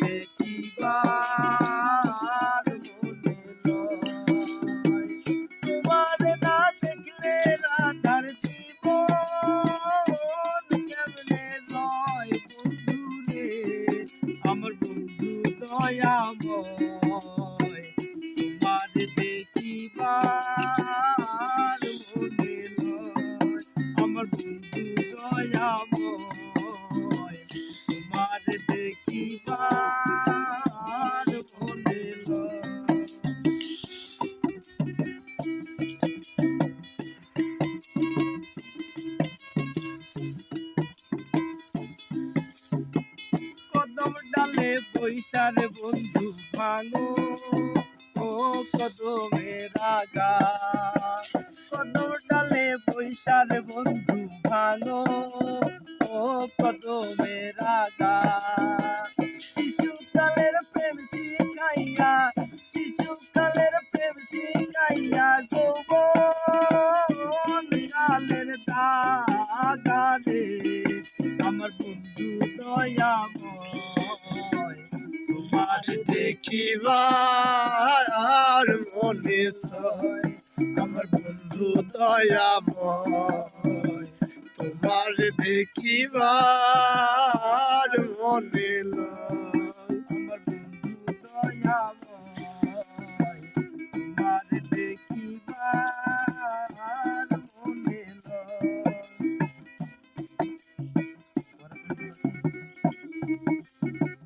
দেখিবার মনে লয় তোমার না দেখলে রাধার জীবন বন্ধু রে আমার বন্ধু দয়াময় তোমার দেখিবার মনে লয় আমার বন্ধু দয়াময়। ডালে বৈশার বন্ধু ভাঙো। ও কদমে রাগা। কদম ডালে বৈশার বন্ধু ভাঙো। ও কদমে রাগা। শিখাইয়া যৌবন কালের দাগা রে আমার বন্ধু দয়াময়, তোমার দেখিবার মনে সয়। আমার বন্ধু দয়াময়, তোমার দেখিবার মনে লয়। আমার বন্ধু দয়াময়। Thank you.